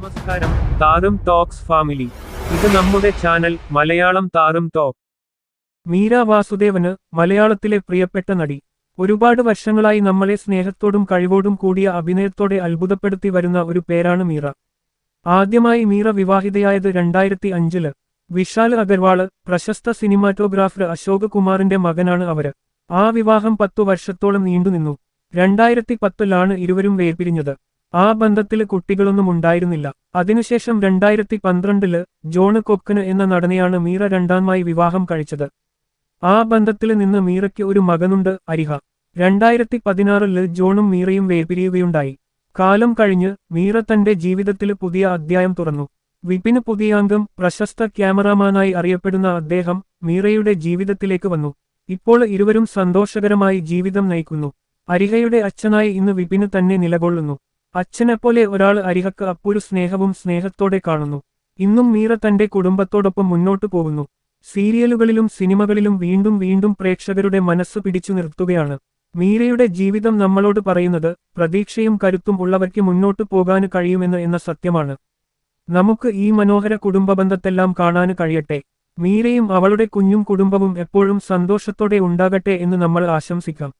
നമസ്കാരം. താരം talks family. ഇത് നമ്മുടെ ചാനൽ മലയാളം താരം ടോക്ക്. മീര വാസുദേവന് മലയാളത്തിലെ പ്രിയപ്പെട്ട നടി. ഒരുപാട് വർഷങ്ങളായി നമ്മളെ സ്നേഹത്തോടും കഴിവോടും കൂടിയ അഭിനയത്തോടെ അത്ഭുതപ്പെടുത്തി വരുന്ന ഒരു പേരാണ് മീറ ആദ്യമായി മീറ വിവാഹിതയായത് രണ്ടായിരത്തി അഞ്ചിൽ വിശാൽ അഗർവാൾ പ്രശസ്ത സിനിമാറ്റോഗ്രാഫർ അശോക് കുമാറിന്റെ മകനാണ് അവർ. ആ വിവാഹം പത്തു വർഷത്തോളം നീണ്ടുനിന്നു. രണ്ടായിരത്തി പത്തിലാണ് ഇരുവരും വേർപിരിഞ്ഞത്. ആ ബന്ധത്തിൽ കുട്ടികളൊന്നും ഉണ്ടായിരുന്നില്ല. അതിനുശേഷം രണ്ടായിരത്തി പന്ത്രണ്ടിൽ ജോണ് കൊക്കന് എന്ന നടനെയാണ് മീറ രണ്ടാമായി വിവാഹം കഴിച്ചത്. ആ ബന്ധത്തിൽ നിന്ന് മീറയ്ക്ക് ഒരു മകനുണ്ട് അരിഹ. രണ്ടായിരത്തി പതിനാറിൽ ജോണും മീറയും വേർപിരിയുകയുണ്ടായി. കാലം കഴിഞ്ഞ് മീറ തന്റെ ജീവിതത്തിൽ പുതിയ അധ്യായം തുറന്നു. വിപിന് പുതിയാംഗം പ്രശസ്ത ക്യാമറാമാനായി അറിയപ്പെടുന്ന അദ്ദേഹം മീറയുടെ ജീവിതത്തിലേക്ക് വന്നു. ഇപ്പോൾ ഇരുവരും സന്തോഷകരമായി ജീവിതം നയിക്കുന്നു. അരിഹയുടെ അച്ഛനായി ഇന്ന് വിപിന് തന്നെ നിലകൊള്ളുന്നു. അച്ഛനെപ്പോലെ ഒരാൾ അരിഹക്ക് അപ്പൊരു സ്നേഹവും സ്നേഹത്തോടെ കാണുന്നു. ഇന്നും മീറ തന്റെ കുടുംബത്തോടൊപ്പം മുന്നോട്ടു പോകുന്നു. സീരിയലുകളിലും സിനിമകളിലും വീണ്ടും വീണ്ടും പ്രേക്ഷകരുടെ മനസ്സ് പിടിച്ചു നിർത്തുകയാണ്. മീരയുടെ ജീവിതം നമ്മളോട് പറയുന്നത് പ്രതീക്ഷയും കരുത്തും ഉള്ളവർക്ക് മുന്നോട്ടു പോകാൻ കഴിയുമെന്ന് എന്ന സത്യമാണ്. നമുക്ക് ഈ മനോഹര കുടുംബബന്ധത്തെല്ലാം കാണാൻ കഴിയട്ടെ. മീരയും അവളുടെ കുഞ്ഞും കുടുംബവും എപ്പോഴും സന്തോഷത്തോടെ ഉണ്ടാകട്ടെ എന്ന് നമ്മൾ ആശംസിക്കാം.